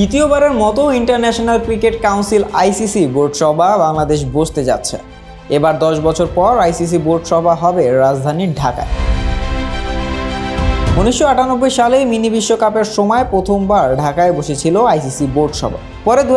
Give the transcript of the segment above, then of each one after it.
তৃতীয়বারের মতো international cricket council ICC board সভা বাংলাদেশ বসতে যাচ্ছে। এবার দশ বছর পর আইসিসি বোর্ড সভা হবে রাজধানীর ঢাকায়। উনিশশো আটানব্বই সালে মিনি বিশ্বকাপের সময় প্রথমবার ঢাকায় বসেছিল আইসিসি বোর্ড সভা। পরে দু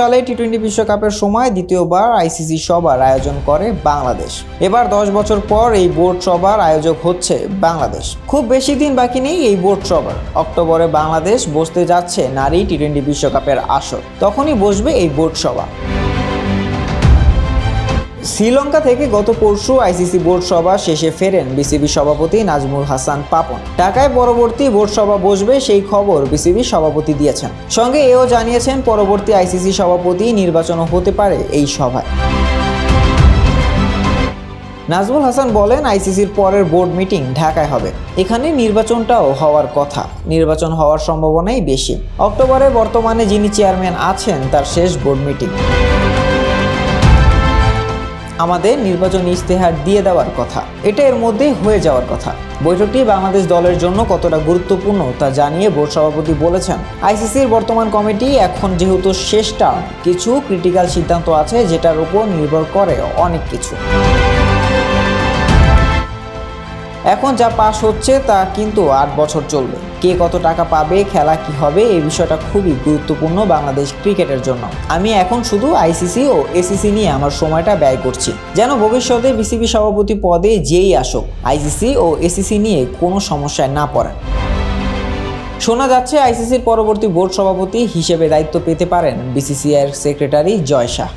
সালে টি টোয়েন্টি বিশ্বকাপের সময় দ্বিতীয়বার আইসিসি সভার আয়োজন করে বাংলাদেশ। এবার দশ বছর পর এই বোর্ড সভার আয়োজক হচ্ছে বাংলাদেশ। খুব বেশি দিন বাকি নেই এই বোর্ড সভার। অক্টোবরে বাংলাদেশ বসতে যাচ্ছে নারী টি টোয়েন্টি বিশ্বকাপের আসর। তখনই বসবে এই বোর্ড সভা। শ্রীলঙ্কা থেকে গত পরশু আইসিসি বোর্ড সভা শেষে ফেরেন বিসিবি সভাপতি নাজমুল হাসান পাপন। ঢাকায় পরবর্তী বোর্ড সভা বসবে সেই খবর বিসিবি সভাপতি দিয়েছেন। সঙ্গে এও জানিয়েছেন, পরবর্তী আইসিসি সভাপতি নির্বাচনও হতে পারে এই সভায়। নাজমুল হাসান বলেন, আইসিসির পরের বোর্ড মিটিং ঢাকায় হবে। এখানে নির্বাচনটাও হওয়ার কথা। নির্বাচন হওয়ার সম্ভাবনাই বেশি। অক্টোবরে বর্তমানে যিনি চেয়ারম্যান আছেন, তার শেষ বোর্ড মিটিং। আমাদের নির্বাচনী ইশতেহার দিয়ে দেওয়ার কথা। এটা এর মধ্যে হয়ে যাওয়ার কথা। বৈঠকটি বাংলাদেশ দলের জন্য কতটা গুরুত্বপূর্ণ তা জানিয়ে বোর্ড সভাপতি বলেছেন। আইসিসির বর্তমান কমিটি এখন যেহেতু শেষ টার্ম কিছু ক্রিটিক্যাল সিদ্ধান্ত আছে যেটার উপর নির্ভর করে অনেক কিছু। এখন যা পাস হচ্ছে তা কিন্তু আট বছর চলবে। কে কত টাকা পাবে, খেলা কি হবে, এই বিষয়টা খুবই গুরুত্বপূর্ণ বাংলাদেশ ক্রিকেটের জন্য। আমি এখন শুধু আইসিসি ও এসিসি নিয়ে আমার সময়টা ব্যয় করছি। যেন ভবিষ্যতে বিসিবি সভাপতি পদে যেই আসুক, আইসিসি ও এসিসি নিয়ে কোনো সমস্যায় না পড়েন। শোনা যাচ্ছে আইসিসির পরবর্তী বোর্ড সভাপতি হিসেবে দায়িত্ব পেতে পারেন বিসিসিআইয়ের সেক্রেটারি জয় শাহ।